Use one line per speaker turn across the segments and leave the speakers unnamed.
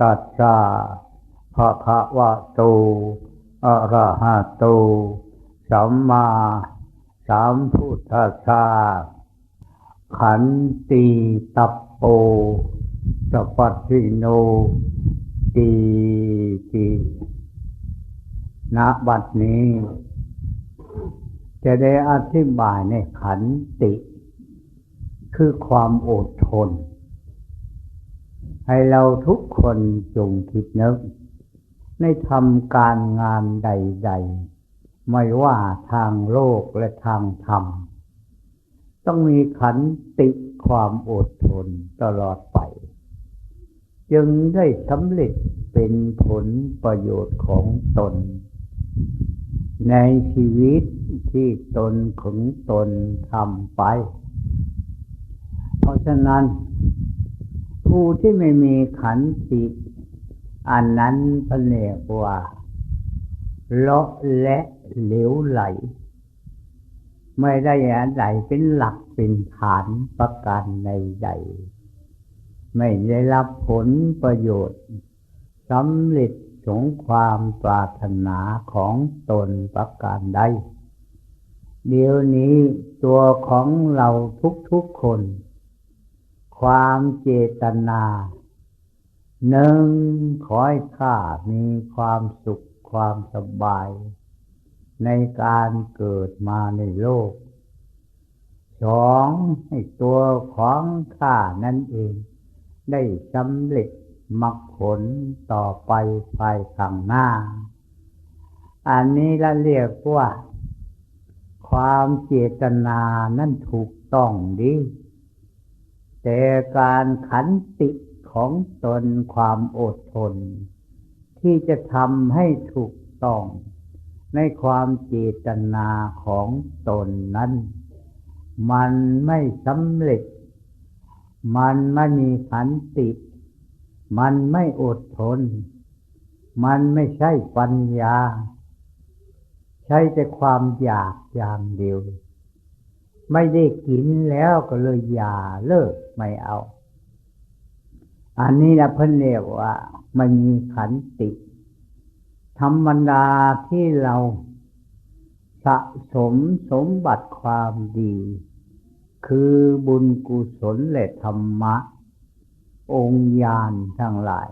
ตัสสะภะคะวะโตอะระหะโต สัมมาสัมพุทธัสสะขันติตัปโปสปัสสิโนตีติณบัดนี้ จะได้อธิบายในขันติ คือความอดทน ให้เราทุกคนจงคิดนึก ในทำการงานใด ๆ ไม่ว่าทางโลกและทางธรรม ต้องมีขันติความอดทนตลอดไป จึงได้สำเร็จเป็นผลประโยชน์ของตน ในชีวิตที่ตนของตนทำไป เพราะฉะนั้น ผู้ที่ไม่มีขันติอันนั้นเป็นเรียกว่าเลาะและเหลวไหล ไม่ได้อะไรเป็นหลักเป็นฐานประการใด ไม่ได้รับผลประโยชน์สำเร็จสงความปรารถนาของตนประการใดเดี๋ยวนี้ตัวของเราทุกๆคน ความเจตนาหนึ่งขอให้ข้ามีความสุขความสบาย ในการเกิดมาในโลกสองให้ตัวของข้านั่นเอง ได้สำเร็จมรรคผลต่อไปภายข้างหน้า อันนี้เราเรียกว่า ความเจตนานั่นถูกต้องดี แต่การขันติของตนความอดทน ที่จะทำให้ถูกต้อง ในความเจตนาของตนนั้น มันไม่สำเร็จ มันไม่มีขันติ มันไม่อดทน มันไม่ใช่ปัญญา ใช้แต่ความอยากอย่างเดียว ไม่ได้กินแล้วก็เลยอย่าเลิกไม่เอา อันนี้นะเพิ่นเรียกว่ามันมีขันติ ธรรมดาที่เราสะสมสมบัติความดี คือบุญกุศลและธรรมะ องค์ญาณทั้งหลาย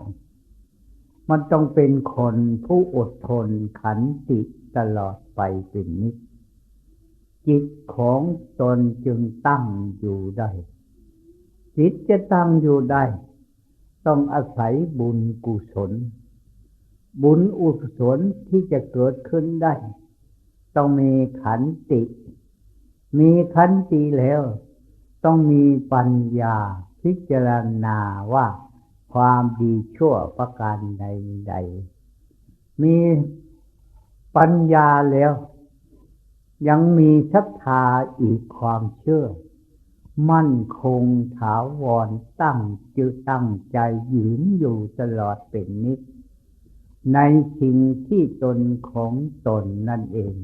มันต้องเป็นคนผู้อดทนขันติตลอดไปเป็นนิจ จิตของตนจึงตั้งอยู่ได้ จิตจะตั้งอยู่ได้ ต้องอาศัยบุญกุศล บุญอุศลที่จะเกิดขึ้นได้ ต้องมีขันติ มีขันติแล้ว ต้องมีปัญญาพิจารณาว่า ความดีชั่วประการใดๆมีปัญญาแล้ว ยังมีศรัทธาอีกความเชื่อ มั่นคงถาวรตั้งจือตั้งใจยืนอยู่ตลอดเป็นนิจในสิ่งที่ตนของตนนั่นเอง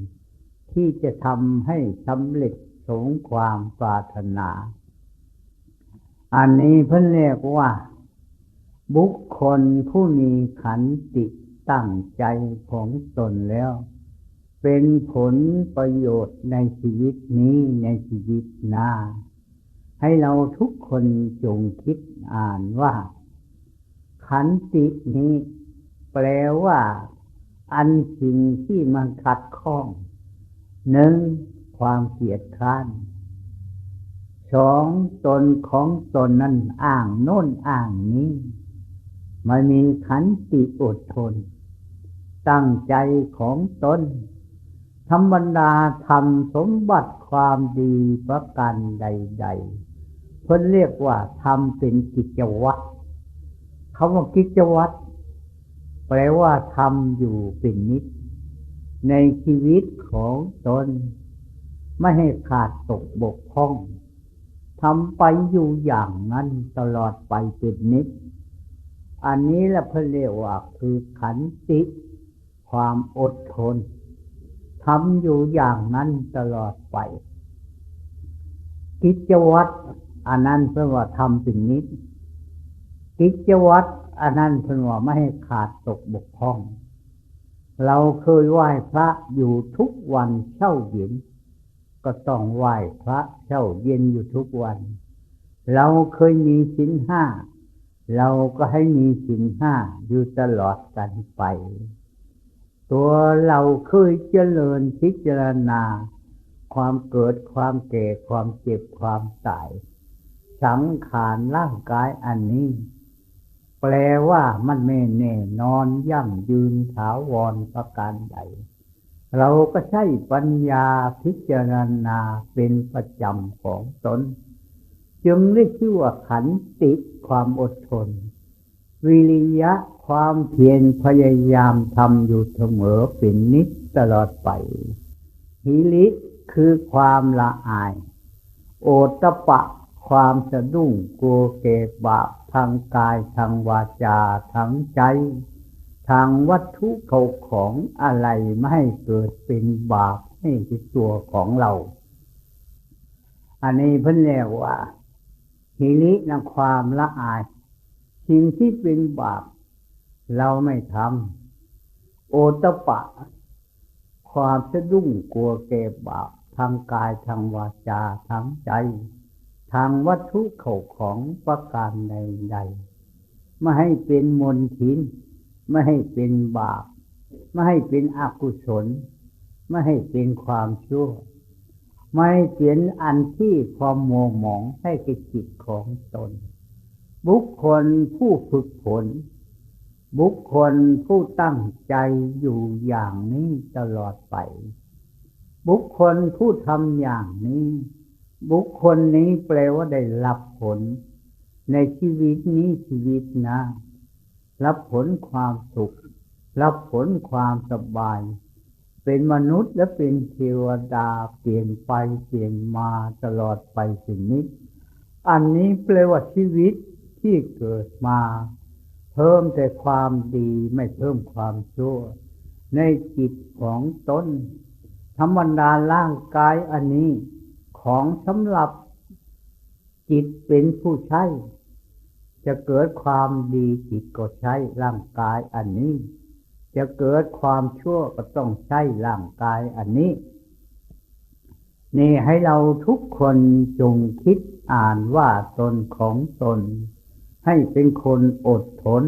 ที่จะทำให้สำเร็จสงความปรารถนา อันนี้เพิ่นเรียกว่า บุคคลผู้มีขันติตั้งใจของตนแล้ว เป็นผลประโยชน์ในชีวิตนี้ในชีวิตหน้า ให้เราทุกคนจงคิดอ่านว่า ขันตินี้ แปลว่า อันสิ่งที่มันขัดข้องหนึ่งความเกียดคร้านสองตนของตนนั้นอ้างโน่นอ้างนี้มันมีขันติอดทน ตั้งใจของตน รรมดาทำสมบัติความดีประการใด ๆ เพิ่นเรียกว่าทำเป็นกิจวัตรคำว่ากิจวัตรแปลว่าทำอยู่เป็นนิด ในชีวิตของตน ไม่ให้ขาดตกบกพร่องทำไปอยู่อย่างนั้นตลอดไปเป็นนิด อันนี้ละเพเรียกว่าคือขันติ ความอดทน ทำอยู่อย่างนั้นตลอดไป กิจวัตรอันนั้นเพื่อว่าทำสิ่งนี้ กิจวัตรอันนั้นเพื่อว่าไม่ให้ขาดตกบกพร่อง เราเคยไหว้พระอยู่ทุกวันเช่าเย็นก็ต้องไหว้พระเช่าเย็นอยู่ทุกวัน เราเคยมีสินห้า เราก็ให้มีสินห้าอยู่ตลอดกันไป ตัวเราเคยเจริญพิจารณา ความเกิดความแก่ความเจ็บความตาย สังขารร่างกายอันนี้ แปลว่ามันไม่แน่นอนยั่งยืนถาวรประการใด เราก็ใช้ปัญญาพิจารณาเป็นประจำของตน จึงได้ชื่อว่าขันติความอดทน วิริยะ ความเพียรพยายามทำอยู่เสมอเป็นนิจตลอดไปหิริคือความละอาย โอตปะ ความสะดุ้งกลัวเกบาปทางกายทางวาจาทางใจ ทางวัตถุเขาของอะไรไม่ให้เกิดเป็นบาปให้ตัวของเรา อันนี้เพิ่นเรียกว่าหิรินะความละอาย สิ่งที่เป็นบาป เราไม่ทำโอตปะ ความสะดุ้งกลัวเก็บบาปทางกายทางวาจาทางใจ ทางวัตถุเขาของประการใดๆไม่ให้เป็นมนทิน ไม่ให้เป็นบาป ไม่ให้เป็นอกุศล ไม่ให้เป็นความชั่ว ไม่เปลี่ยนอันที่ความโมหมองให้กจิตของตน บุคคลผู้ฝึกฝน บุคคลผู้ตั้งใจอยู่อย่างนี้ตลอดไป บุคคลผู้ทำอย่างนี้ บุคคลนี้แปลว่าได้รับผล ในชีวิตนี้ชีวิตหน้ารับผลความสุข รับผลความสบาย เป็นมนุษย์และเป็นเทวดาเปลี่ยนไปเปลี่ยนมาตลอดไปสิ่งนี้ อันนี้แปลว่าชีวิตที่เกิดมา เพิ่มแต่ความดีไม่เพิ่มความชั่ว ในจิตของตนธรรมดาร่างกายอันนี้ของสำหรับจิตเป็นผู้ใช้ จะเกิดความดีจิตก็ใช้ร่างกายอันนี้ จะเกิดความชั่วก็ต้องใช้ร่างกายอันนี้ นี่ให้เราทุกคนจงคิดอ่านว่าตนของตน ให้เป็นคนอดทน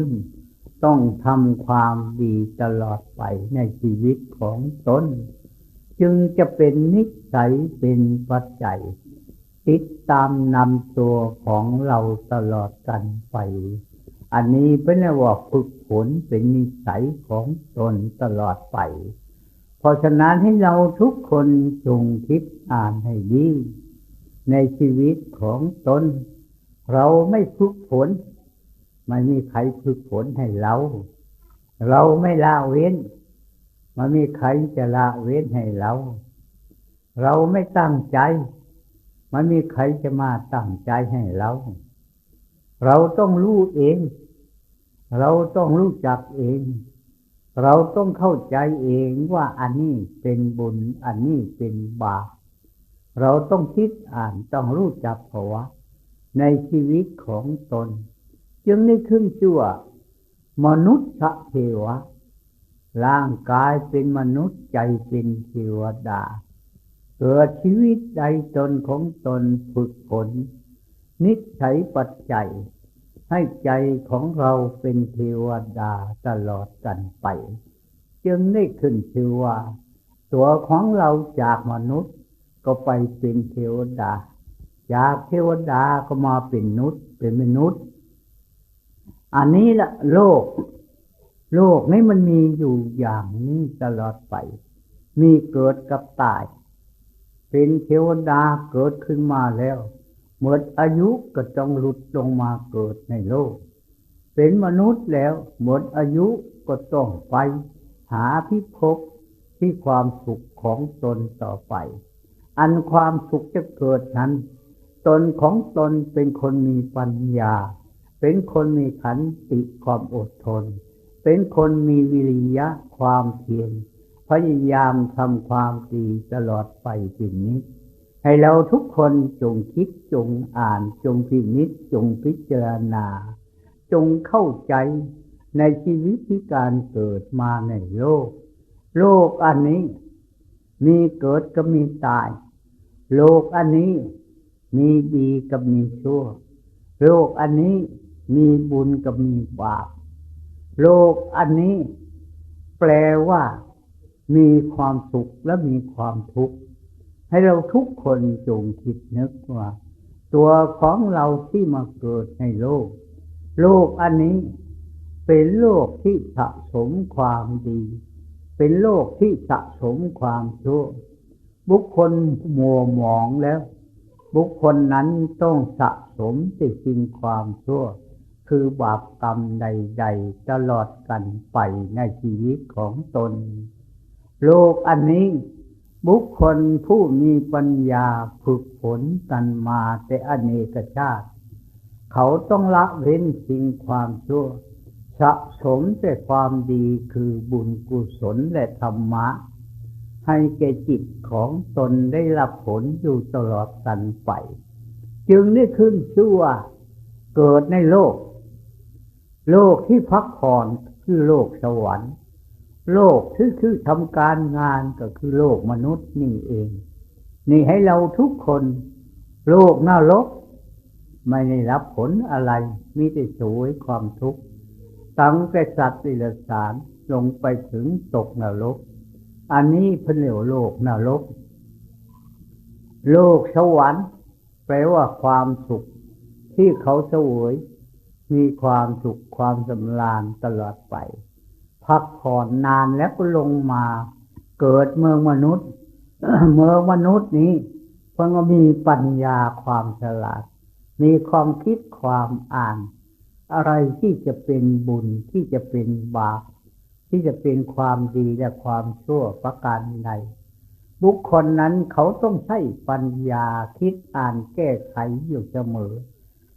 ต้องทำความดีตลอดไปในชีวิตของตน จึงจะเป็นนิสัยเป็นปัจจัย ติดตามนำตัวของเราตลอดกันไป อันนี้เป็นว่าฝึกฝนเป็นนิสัยของตนตลอดไป เพราะฉะนั้นให้เราทุกคนจงคิดอ่านให้ดี ในชีวิตของตน เราไม่ฝึกฝนไม่มีใครฝึกฝนให้เรา เราไม่ละเว้น มันมีใครจะละเว้นให้เรา เราไม่ตั้งใจ มันมีใครจะมาตั้งใจให้เรา เราต้องรู้เอง เราต้องรู้จักเอง เราต้องเข้าใจเองว่าอันนี้เป็นบุญ อันนี้เป็นบาป เราต้องคิดอ่านต้องรู้จักภาวะ ในชีวิตของตน จึงได้ขึ้นชื่อว่ามนุษย์เทวะ ร่างกายเป็นมนุษย์ใจเป็นเทวดา เกิดชีวิตใดตนของตนฝึกฝนนิสัยปัจจัย ให้ใจของเราเป็นเทวดาตลอดกันไป จึงได้ขึ้นชื่อว่า ตัวของเราจากมนุษย์ก็ไปเป็นเทวดา จากเทวดาก็มาเป็นนุษย์เป็นมนุษย์ อันนี้ละโลก โลกนี้มันมีอยู่อย่างนี้ตลอดไป มีเกิดกับตาย เป็นเทวดาเกิดขึ้นมาแล้วหมดอายุก็ต้องหลุดลงมาเกิดในโลก เป็นมนุษย์แล้วหมดอายุก็ต้องไป หาพิภพที่ความสุขของตนต่อไป อันความสุขจะเกิดนั้น ตนของตนเป็นคนมีปัญญา เป็นคนมีขันติความอดทน เป็นคนมีวิริยะความเพียรพยายามทำความดีตลอดไปสิ่งนี้ ให้เราทุกคนจงคิดจงอ่านจงพินิจจงพิจารณา จงเข้าใจในชีวิตที่การเกิดมาในโลก โลกอันนี้ มีเกิดก็มีตาย โลกอันนี้ มีดีกับมีชั่ว โลกอันนี้มีบุญกับมีบาป โลกอันนี้แปลว่ามีความสุขและมีความทุกข์ ให้เราทุกคนจงคิดนึกว่า ตัวของเราที่มาเกิดในโลก โลกอันนี้เป็นโลกที่สะสมความดี เป็นโลกที่สะสมความชั่ว บุคคลมัวหมองแล้ว บุคคลนั้นต้องสะสมแต่สิ่งความชั่ว คือบาปกรรมใด ๆ ตลอดกันไปในชีวิตของตน โลกอันนี้ บุคคลผู้มีปัญญาฝึกฝนกันมาแต่อเนกชาติ เขาต้องละเว้นสิ่งความชั่ว สะสมแต่ความดีคือบุญกุศลและธรรมะ ให้แก่จิตของตนได้รับผลอยู่ตลอดกันไป จึงได้ขึ้นชื่อว่าเกิดในโลก โลกที่พักผ่อนคือโลกสวรรค์ โลกที่คือทำการงานก็คือโลกมนุษย์นี่เอง นี่ให้เราทุกคน โลกนรกไม่ได้รับผลอะไรมีแต่สวยความทุกข์ตั้งแต่สัตว์ดิลสารลงไปถึงตกนรก อันนี้เพิ่นเรียกโลกนรก โลกสวรรค์แปลว่าความสุขที่เขาเสวยมีความสุขความสำราญตลอดไป พักผ่อนนานแล้วก็ลงมาเกิดเมืองมนุษย์ เมืองมนุษย์นี้เพิ่งมีปัญญาความฉลาด มีความคิดความอ่าน อะไรที่จะเป็นบุญที่จะเป็นบาป ที่จะเป็นความดีและความชั่วประการใดบุคคลนั้นเขาต้องใช้ปัญญาคิดอ่านแก้ไขอยู่เสมอ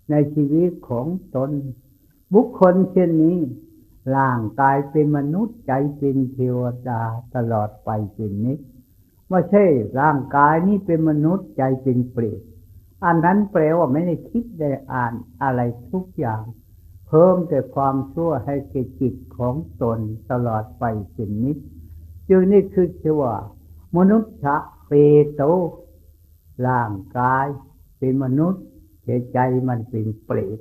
ในชีวิตของตน บุคคลเช่นนี้ร่างกายเป็นมนุษย์ใจเป็นเทวดาตลอดไปเป็นนิดไม่ใช่ร่างกายนี้เป็นมนุษย์ใจเป็นเปรตอันนั้นแปลว่าไม่ได้คิดได้อ่านอะไรทุกอย่าง เพิ่มแต่ความชั่วให้แก่จิตของตนตลอดไปเป็นนิดจึงนี่คือชื่อว่ามนุษย์ชะเปโตร่างกายเป็นมนุษย์ใจมันเป็นเปรต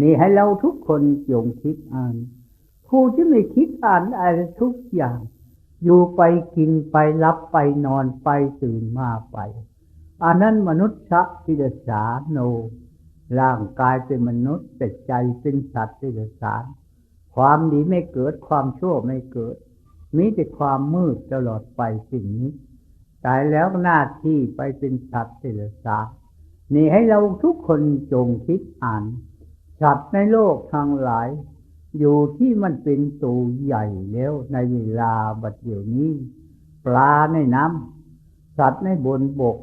นี่ให้เราทุกคนจงคิดอ่าน ผู้ที่ไม่คิดอ่านอะไรทุกอย่าง อยู่ไปกินไปรับไปนอนไปตื่นมาไปอันนั้นมนุษย์ชะพิดสาโน ร่างกายเป็นมนุษย์แต่ใจเป็นสัตว์ที่สาร ความดีไม่เกิดความชั่วไม่เกิด มีแต่ความมืดตลอดไปสิ่งนี้ตายแล้วหน้าที่ไปเป็นสัตว์ที่สารนี่ให้เราทุกคนจงคิดอ่านสัตว์ในโลกทางหลาย อยู่ที่มันเป็นตัวใหญ่แล้วในเวลาบัดเดี๋ยวนี้ ปลาในน้ำสัตว์ในบนบก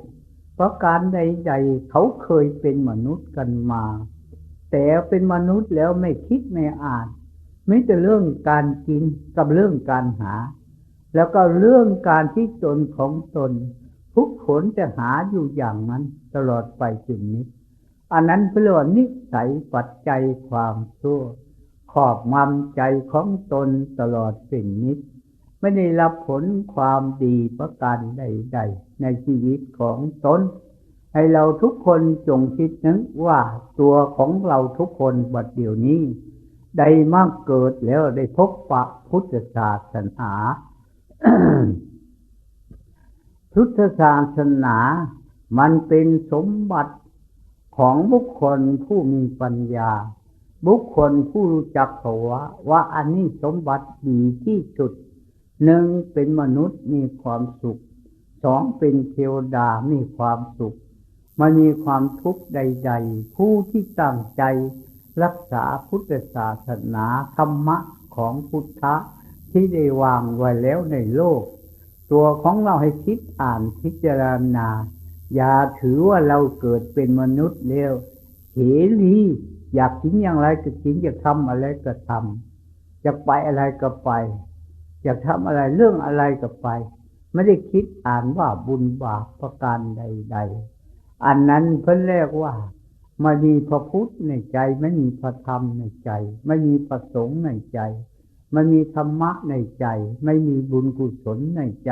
เพราะการใดๆเขาเคยเป็นมนุษย์กันมา แต่เป็นมนุษย์แล้วไม่คิดไม่อ่านไม่แต่เรื่องการกินกับเรื่องการหา แล้วก็เรื่องการที่ตนของตน ทุกผลจะหาอยู่อย่างนั้นตลอดไปจนนี้ อันนั้นเพื่อนิสัยปัจจัยความชั่วขอบงำใจของตนตลอดสิ่งนี้ ไม่ได้รับผลความดีประการใด ๆ ในชีวิตของตน ให้เราทุกคนจงคิดนึกว่าตัวของเราทุกคนบัดเดี๋ยวนี้ ได้มากเกิดแล้วได้พบปะพุทธศาสนาพุทธศาสนา มันเป็นสมบัติของบุคคลผู้มีปัญญา บุคคลผู้รู้จักภาวะว่าอันนี้สมบัติดีที่สุด หนึ่งเป็นมนุษย์มีความสุข สองเป็นเทวดามีความสุข มันมีความทุกข์ใด ๆ ผู้ที่ตั้งใจ รักษาพุทธศาสนาธรรมะของพุทธะที่ได้วางไว้แล้วในโลก ตัวของเราให้คิดอ่านพิจารณา อย่าถือว่าเราเกิดเป็นมนุษย์แล้วเสรีอยากกินอย่างไรก็กินอยากทำอะไรก็ทำอยากไปอะไรก็ไป อยากทำอะไรเรื่องอะไรก็ไป ไม่ได้คิดอ่านว่าบุญบาปประการใด ๆ อันนั้นเพิ่นเรียกว่าไม่มีพระพุทธในใจ ไม่มีพระธรรมในใจ ไม่มีประสงค์ในใจ ไม่มีธรรมะในใจ ไม่มีบุญกุศลในใจ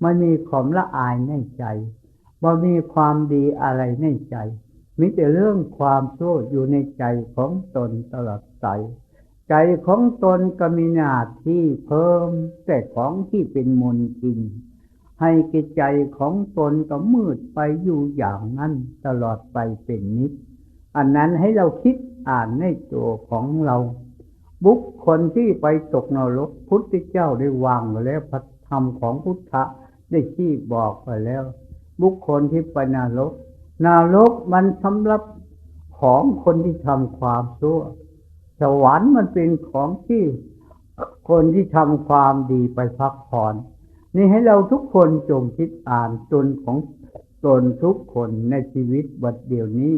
ไม่มีความละอายในใจไม่มีความดีอะไรในใจ มีแต่เรื่องความโทษอยู่ในใจของตนตลอดใจ ใจของตนก็มีหน้าที่เพิ่มแต่ของที่เป็นมนทิน ให้กิจใจของตนก็มืดไปอยู่อย่างนั้นตลอดไปเป็นนิด อันนั้นให้เราคิดอ่านในตัวของเรา บุคคลที่ไปตกนรกพุทธเจ้าได้วางไว้แล้วพระธรรมของพุทธะได้ชี้บอกไปแล้ว บุคคลที่ไปนรกนรกมันสำหรับของคนที่ทำความชั่ว สวรรค์มันเป็นของที่คนที่ทำความดีไปพักผ่อน นี่ให้เราทุกคนจงคิดอ่านตนของตนทุกคนในชีวิตบัดเดียวนี้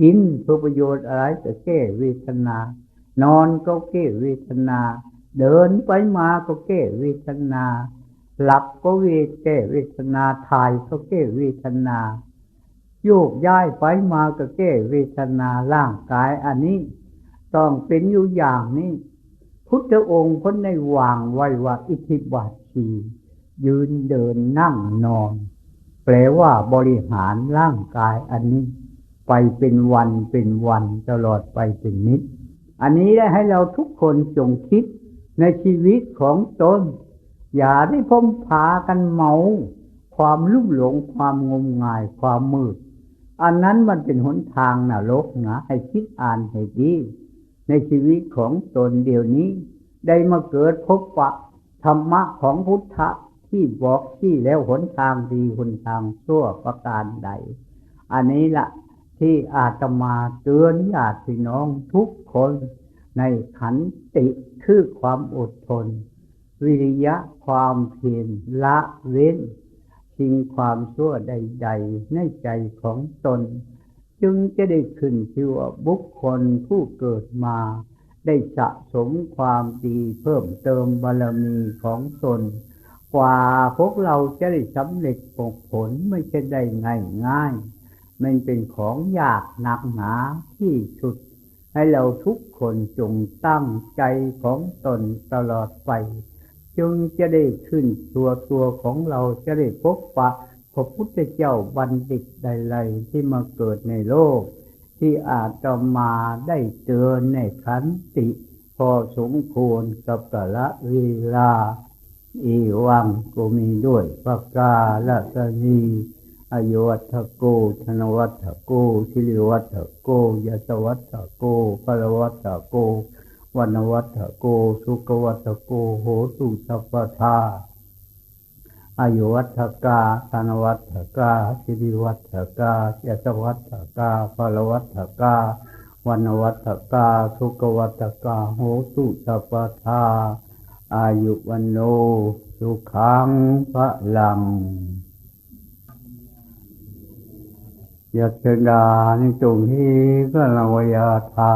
กินเพื่อประโยชน์อะไรจะแก้เวทนา นอนก็แก้เวทนา เดินไปมาก็แก้เวทนา หลับก็เวทแก้เวทนาถ่ายก็แก้เวทนาโยกย้ายไปมาก็แก้เวทนาร่างกายอันนี้ ต้องเป็นอยู่อย่างนี้พุทธองค์พ้นในวางไว้ว่าอิทธิบาทชียืนเดินนั่งนอน แปลว่าบริหารร่างกายอันนี้ ไปเป็นวันเป็นวันตลอดไปเป็นนิด อันนี้ได้ให้เราทุกคนจงคิดในชีวิตของตน อย่าได้พมพากันเมา ความลุ่มหลงความงมงายความมืด อันนั้นมันเป็นหนทางนรกนะให้คิดอ่านให้ดี ในชีวิตของตนเดียวนี้ ได้มาเกิดพบปะธรรมะของพุทธะที่บอกที่แล้วหนทางดีหนทางชั่วประการใด อันนี้ละที่อาตมาเตือนญาติพี่น้องทุกคนในขันติคือความอดทน วิริยะความเพียรละเว้นทิ้งความชั่วใด ๆ ในใจของตน จึงจะได้ขึ้นชื่อว่าบุคคลผู้เกิดมา ได้สะสมความดีเพิ่มเติมบารมีของตน กว่าพวกเราจะได้สำเร็จผลไม่ใช่ได้ง่ายง่ายมันเป็นของยากหนักหนาที่สุด ให้เราทุกคนจงตั้งใจของตนตลอดไป จึงจะได้ขึ้นตัวตัวของเราจะได้พบปะ พระพุทธเจ้าบัณฑิตใดๆที่มาเกิดในโลก ที่อาจจะมาได้เจอในขันติ พอสมควรกับกะละเวลา อีวังก็มีด้วยปากกาละสนีอายวัตโก ธนวัตโกชิริวัตโกยศวัตโกปรวัตโก วันวัฏโก สุกวัฏโก โหตุสัพพทา อายุวัฏกาธนวัฏกาสิริวัฏกายศวัฏกาพลวัฏกาวันวัฏกาสุกวัฏกาโหตุสัพพทาอายุวันโนสุขังพระลังยัตดานิจงฮีก็ลวยาธา